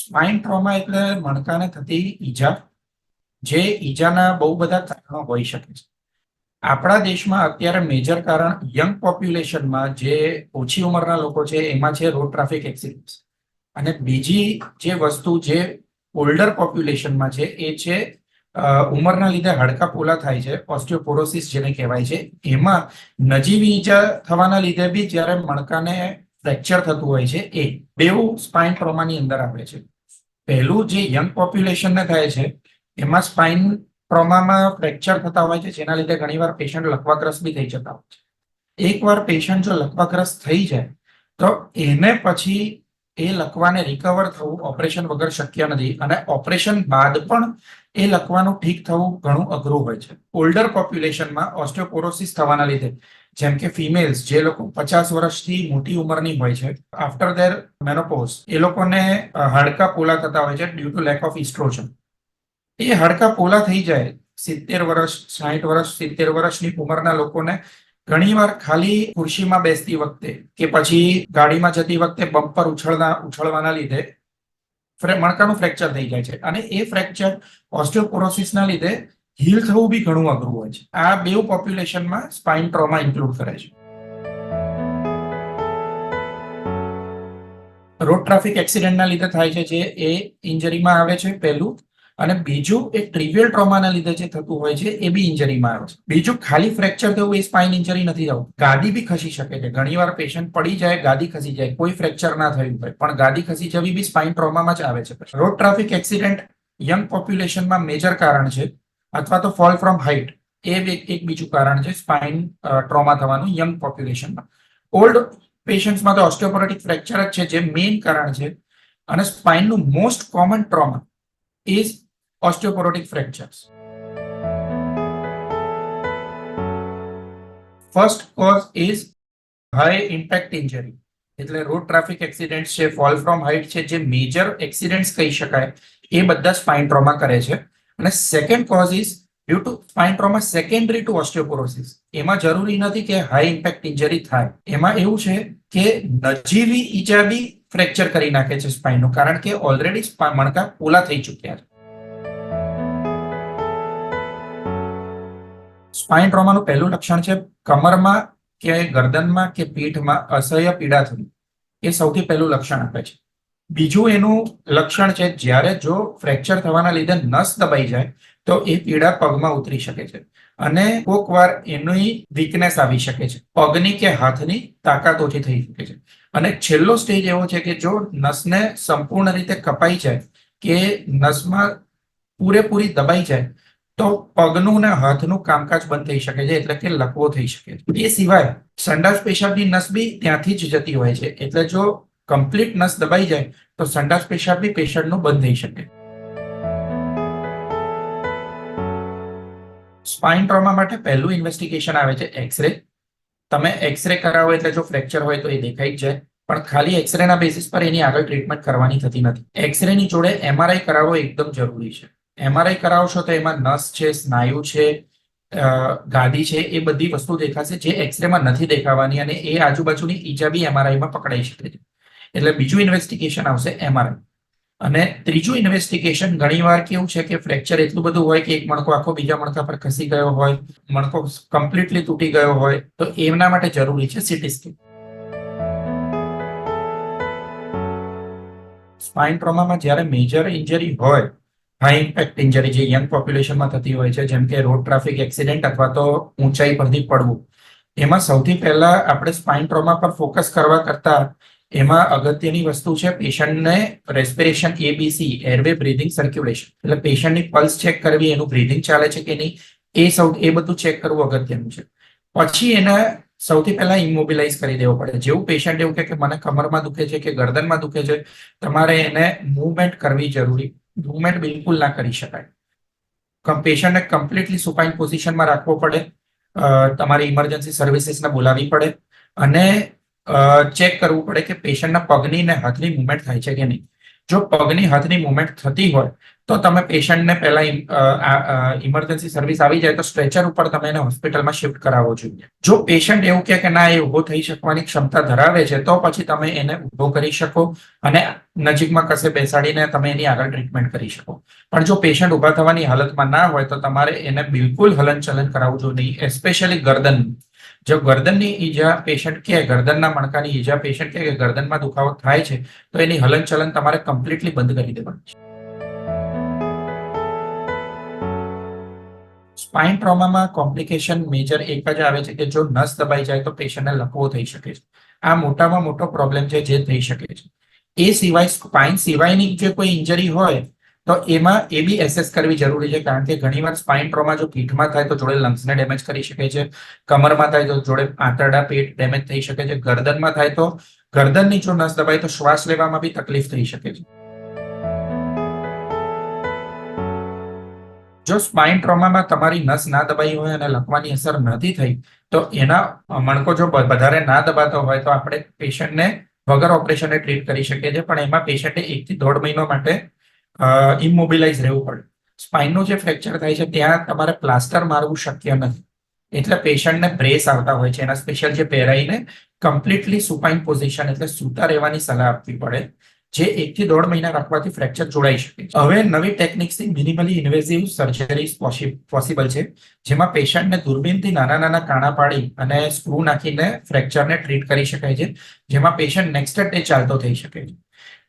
Spine trauma એટલે મણકાને થતી ઈજા, જે ઈજાના બહુ બધા કારણો હોઈ શકે છે. આપણા દેશમાં અત્યારે મેજર કારણ યંગ પોપ્યુલેશનમાં જે ઓછી ઉંમરના લોકો છે, એમાં છે રોડ ટ્રાફિક એક્સિડન્ટ અને બીજી જે વસ્તુ જે ઓલ્ડર પોપ્યુલેશનમાં છે, એ છે ઉંમરના લીધે હાડકા પોલા થાય છે ઓસ્ટિયોપોરોસિસ જેને કહેવાય છે. એમાં નજીવી ઈજા થવાના લીધે બી જ્યારે મણકાને ફ્રેક્ચર થતું હોય છે, એ બેઉ સ્પાઇન ટ્રોમાની અંદર આવે છે. પહેલું જે યંગ પોપ્યુલેશનને થાય છે, એમાં સ્પાઇન ટ્રોમામાં ફ્રેક્ચર થતા હોય છે, જેના લીધે ઘણીવાર પેશન્ટ લકવાગ્રસ્ત બી થઈ જતા હોય છે. એકવાર પેશન્ટ જો લકવાગ્રસ્ત થઈ જાય, તો એને પછી એ લકવાને રિકવર થવું ઓપરેશન વગર શક્ય નથી. અને ઓપરેશન બાદ પણ એ લકવાનું ઠીક થવું ઘણું અઘરું હોય છે. ઓલ્ડર પોપ્યુલેશનમાં ઓસ્ટિયોપોરોસિસ થવાના લીધે, જેમ કે ફિમેલ્સ જે લોકો પચાસ વર્ષથી મોટી ઉંમરની હોય છે આફ્ટર ધેર મેનોપોઝ એ લોકોને હાડકા પોલા થતા હોય છે due to lack of estrogen એ હાડકા પોલા થઈ જાય, સિત્તેર વર્ષ સાહીઠ વર્ષ, સિત્તેર વર્ષની ઉંમરના લોકોને ઘણીવાર ખાલી ખુરશીમાં બેસતી વખતે કે પછી ગાડીમાં જતી વખતે બમ્પર ઉછળના, ઉછળવાના લીધે મણકાનું ફ્રેક્ચર થઈ જાય છે. અને એ ફ્રેક્ચર ઓસ્ટિયોપોરોસિસના લીધે હીલ થવું બી ઘણું અઘરું હોય છે. આ બેઉ પોપ્યુલેશનમાં સ્પાઇન ટ્રોમા ઇન્ક્લુડ કરે છે. રોડ ટ્રાફિક એક્સિડન્ટના લીધે થાય છે જે એ ઇન્જરીમાં આવે છે પહેલું. અને બીજું એ ટ્રિવિયલ ટ્રોમાના લીધે જે થતું હોય છે, એ બી ઇન્જરીમાં આવે છે. બીજું ખાલી ફ્રેક્ચર થવું એ સ્પાઇન ઇન્જરી નથી થવું ગાદી બી ખસી શકે છે. ઘણીવાર પેશન્ટ પડી જાય, ગાદી ખસી જાય. કોઈ ફ્રેક્ચર ના થયું હોય, પણ ગાદી ખસી જવી બી સ્પાઇન ટ્રોમામાં જ આવે છે. રોડ ટ્રાફિક એક્સિડન્ટ યંગ પોપ્યુલેશનમાં મેજર કારણ છે, અથવા તો ફોલ ફ્રોમ હાઇટ એ એક બીજું કારણ છે સ્પાઇન ટ્રોમા થવાનું યંગ પોપ્યુલેશનમાં ઓલ્ડ પેશન્ટ્સમાં તો ઓસ્ટિયોપોરેટિક ફ્રેક્ચર જ છે, જે મેઇન કારણ છે. અને સ્પાઇનનું most common trauma is osteoporotic fractures. First cause is high impact injury. એટલે રોડ ટ્રાફિક એક્સિડન્ટ છે ફોલ ફ્રોમ હાઇટ છે, જે મેજર એક્સિડન્ટ્સ કહી શકાય, એ બધા સ્પાઇન ટ્રોમા કરે છે. અને second cause is due to spine trauma secondary to osteoporosis એમાં જરૂરી નથી કે હાઈ ઇમ્પેક્ટ ઇન્જરી થાય. એમાં એવું છે કે નજીવી ઈજા બી ફ્રેક્ચર કરી નાખે છે સ્પાઇનનું કારણ કે ઓલરેડી મણકા પોલા થઈ ચૂક્યા છે. સ્પાઇન ટ્રોમાનું પહેલું લક્ષણ છે કમરમાં કે ગરદનમાં કે પીઠમાં અસહ્ય પીડા થવી. એ સૌથી પહેલું લક્ષણ આપે છે. બીજું એનું લક્ષણ છે જ્યારે જો ફ્રેક્ચર થવાના લીધે નસ દબાઈ જાય, તો એ પીડા પગમાં ઉતરી શકે છે. અને કોક વાર એની વીકનેસ આવી શકે છે. પગની કે હાથની તાકાત ઓછી થઈ શકે છે. અને છેલ્લો સ્ટેજ એવો છે કે જો નસને સંપૂર્ણ રીતે કપાઈ જાય, કે નસમાં પૂરેપૂરી દબાઈ જાય તો પગનું ને હાથનું કામકાજ બંધ થઈ શકે છે, એટલે કે લકવો થઈ શકે છે. એ સિવાય સંડાસ પેશાબની નસ બી ત્યાંથી જ જતી હોય છે, એટલે જો કમ્પ્લીટ નસ દબાઈ જાય, તો સંડાસ પેશાબ બી પેશન્ટનું બંધ થઈ શકે. સ્પાઇન ટ્રોમા માટે પહેલું ઇન્વેસ્ટિગેશન આવે છે એક્સરે તમે એક્સરે કરાવો એટલે જો ફ્રેક્ચર હોય તો એ દેખાઈ જ જાય, પણ ખાલી એક્સરે ના બેસિસ પર એની આગળ ટ્રીટમેન્ટ કરવાની થતી નથી. એક્સરે ની જોડે એમઆરઆઈ કરાવવો એકદમ જરૂરી છે. એમઆરઆઈ કરાવશો તો એમાં નસ છે, સ્નાયુ છે ગાદી છે, એ બધી વસ્તુ દેખાશે જે એક્સરેમાં નથી દેખાવાની અને એ આજુબાજુની ઈજા બી એમઆરઆઈમાં પકડાઈ શકે છે. એટલે બીજું ઇન્વેસ્ટિગેશન આવશે એમઆરઆઈ અને ત્રીજું ઇન્વેસ્ટિગેશન ઘણીવાર કેવું છે કે ફ્રેક્ચર એટલું બધું હોય કે એક મણકો આખો બીજા મણકા પર ખસી ગયો હોય, મણકો કમ્પ્લીટલી તૂટી ગયો હોય, તો એમના માટે જરૂરી છે સિટી સ્કેન સ્પાઇન ટ્રોમામાં જ્યારે મેજર ઇન્જરી હોય હાઈ ઇમ્પેક્ટ ઇન્જરી જે યંગ પોપ્યુલેશનમાં થતી હોય છે, જેમ કે રોડ ટ્રાફિક એક્સિડન્ટ અથવા તો ઊંચાઈ પરથી પડવું, એમાં સૌથી પહેલા આપણે સ્પાઇન ટ્રોમા પર ફોકસ કરવા કરતા એમાં અગત્યની વસ્તુ છે પેશન્ટને respiration ABC airway breathing circulation એટલે પેશન્ટની પલ્સ ચેક કરવી, એનું બ્રીધિંગ ચાલે છે કે નહીં, એ સૌ, એ બધું ચેક કરવું અગત્યનું છે. પછી એને સૌથી પહેલા ઇમોબિલાઇઝ કરી દેવો પડે. જેવું પેશન્ટ એવું કે, મને કમરમાં દુખે છે કે ગરદનમાં દુખે છે, તમારે એને મૂવમેન્ટ કરવી જરૂરી મૂવમેન્ટ બિલકુલ ના કરી શકાય. પેશન્ટને કમ્પ્લીટલી સુપાઇન પોઝિશનમાં રાખવો પડે. તમારી ઇમરજન્સી સર્વિસીસને બોલાવવી પડે. અને ચેક કરવું પડે કે પેશન્ટના પગની ને હાથની મુવમેન્ટ થાય છે કે નહીં. જો પગની હાથની મુવમેન્ટ થતી હોય, તો તમે પેશન્ટને પહેલા ઇમરજન્સી સર્વિસ આવી જાય તો સ્ટ્રેચર ઉપર તમે એને હોસ્પિટલમાં શિફ્ટ કરાવવો જોઈએ. જો પેશન્ટ એવું કે ના, એ ઊભો થઈ શકવાની ક્ષમતા ધરાવે છે, તો પછી તમે એને ઊભો કરી શકો અને નજીકમાં કશે બેસાડીને તમે એની આગળ ટ્રીટમેન્ટ કરી શકો. પણ જો પેશન્ટ ઊભા થવાની હાલતમાં ના હોય, તો તમારે એને બિલકુલ હલનચલન કરાવવું જોઈએ નહીં એસ્પેશિયલી ગરદન જો ગરદનની ઈજા પેશન્ટ કે ગરદનના મણકાની ઈજા પેશન્ટ કે ગરદનમાં દુખાવો થાય છે, તો એની હલનચલન તમારે કમ્પ્લીટલી બંધ કરી દેવાની છે. સ્પાઇન ટ્રોમામાં કોમ્પ્લિકેશન મેજર એક જ આવે છે કે જો નસ દબાઈ જાય તો પેશન્ટને લકવો થઈ શકે છે. આ મોટામાં મોટો પ્રોબ્લેમ છે જે થઈ શકે છે. એ સિવાય સ્પાઇન સિવાયની જે કોઈ ઇન્જરી હોય તો એમાં એ બી એસેસ કરવી જરૂરી છે, કારણ કે ઘણીવાર સ્પાઇન ટ્રોમા જો પીઠમાં થાય તો જોડે લંગ્સને ડેમેજ કરી શકે છે, કમરમાં થાય તો જોડે આંતરડા પેટ ડેમેજ થઈ શકે છે, ગરદનમાં થાય તો ગરદનની જો નસ દબાય તો શ્વાસ લેવામાં બી તકલીફ થઈ શકે છે. જો સ્પાઇન ટ્રોમામાં તમારી નસ ના દબાઈ હોય અને લખવાની અસર નથી થઈ, તો એના મણકો જો વધારે ના દબાતો હોય તો આપણે પેશન્ટને વગર ઓપરેશને ટ્રીટ કરી શકીએ છીએ, પણ એમાં પેશન્ટે એકથી દોઢ મહિનો માટે ઇમોબિલાઇઝ રહેવું પડે. સ્પાઇનનું જે ફ્રેક્ચર થાય છે, ત્યાં તમારે પ્લાસ્ટર મારવું શક્ય નથી. એટલે પેશન્ટને બ્રેસ આવતા હોય છે. એના સ્પેશિયલ જે પહેરાઈને કમ્પ્લીટલી સુપાઇન પોઝિશન એટલે સૂતા રહેવાની સલાહ આપવી પડે, જે એકથી દોઢ મહિના રાખવાથી ફ્રેક્ચર જોડાઈ શકે હવે નવી ટેકનિક્સથી મિનિમલી ઇન્વેઝિવ સર્જરી પોસિબલ છે, જેમાં પેશન્ટને દૂરબીનથી નાના નાના કાણા પાડી અને સ્ક્રૂ નાખીને ફ્રેક્ચરને ટ્રીટ કરી શકાય છે, જેમાં પેશન્ટ નેક્સ્ટ ડે ચાલતો થઈ શકે છે.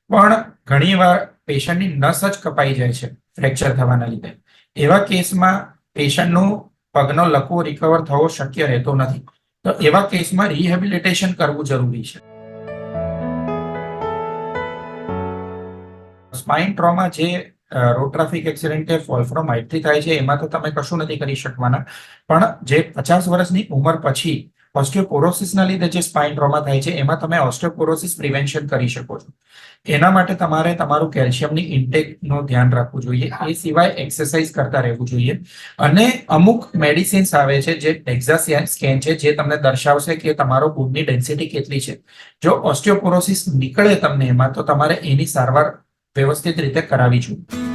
પણ ઘણીવાર પેશન્ટની નસ જ કપાઈ જાય છે ફ્રેક્ચર થવાના લીધે. એવા કેસમાં પેશન્ટનું પગનો લકવો રિકવર થવો શક્ય રહેતો નથી. તો એવા કેસમાં રિહેબિલિટેશન કરવું જરૂરી છે. સ્પાઇન ટ્રોમા જે રોડ ટ્રાફિક એક્સિડન્ટ કે ફોલ ફ્રોમ હાઇટથી થાય છે, એમાં તો તમે કશું નથી કરી શકવાના. પણ જે પચાસ વર્ષની ઉંમર પછી ઓસ્ટિયોપોરોસિસના લીધે જે સ્પાઇન ટ્રોમા થાય છે, એમાં તમે ઓસ્ટિયોપોરોસિસ પ્રિવેન્શન કરી શકો છો. એના માટે તમારે તમારું કેલ્શિયમની ઇન્ટેકનું ધ્યાન રાખવું જોઈએ. એ સિવાય એક્સરસાઇઝ કરતા રહેવું જોઈએ. અને અમુક મેડિસિન્સ આવે છે, જે ટેક્ઝા સ્કેન છે, જે તમને દર્શાવશે કે તમારો બોનની ડેન્સિટી કેટલી છે. જો ઓસ્ટિયોપોરોસિસ નીકળે તમને એમાં, તો તમારે એની સારવાર વ્યવસ્થિત રીતે કરાવી જોઈએ.